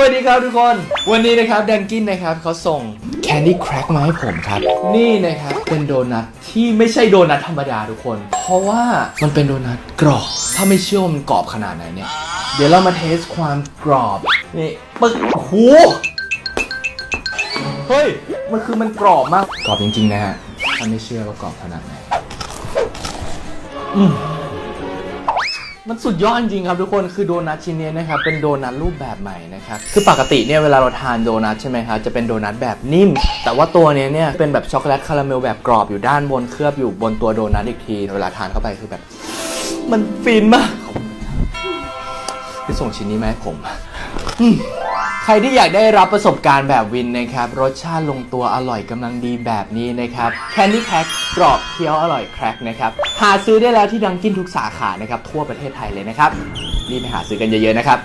วัสดีครับทุกคน วันนี้นะครับแดงกินนะครับเขาส่งแคนดี้แครกมาให้ผมครับ นี่นะครับเป็นโดนัทที่ไม่ใช่โดนัทธรรมดาทุกคน เพราะว่ามันเป็นโดนัทกรอบ ถ้าไม่เชื่อว่ามันกรอบขนาดไหนเนี่ย เดี๋ยวเรามาเทสความกรอบ นี่ปึกโอ้โหเฮ้ย มันคือมันกรอบมาก กรอบจริงๆนะฮะ ถ้าไม่เชื่อว่ากรอบขนาดไหน อืม มันสุดยอดจริงครับทุกคนคือโดนัทชิ้นนี้นะครับเป็นโดนัทรูปแบบใหม่นะครับคือปกติเนี่ยเวลาเราทานโดนัทใช่ไหมครับจะเป็นโดนัทแบบนิ่ม แต่ว่าตัวเนี้ยเนี่ยเป็นแบบช็อกโกแลตคาราเมลแบบกรอบอยู่ด้านบนเคลือบอยู่บนตัวโดนัทอีกที เวลาทานเข้าไปคือแบบ มันฟินมากพี่ส่งชิ้นนี้มาให้ผมอืม ใครที่อยากได้รับประสบการณ์แบบวินนะครับ รสชาติลงตัวอร่อยกำลังดีแบบนี้นะครับแคนดี้แพ็คกรอบเคี้ยวอร่อยแครกนะครับ หาซื้อได้แล้วที่ดังกินทุกสาขานะครับ ทั่วประเทศไทยเลยนะครับรีบไปหาซื้อกันเยอะๆนะครับ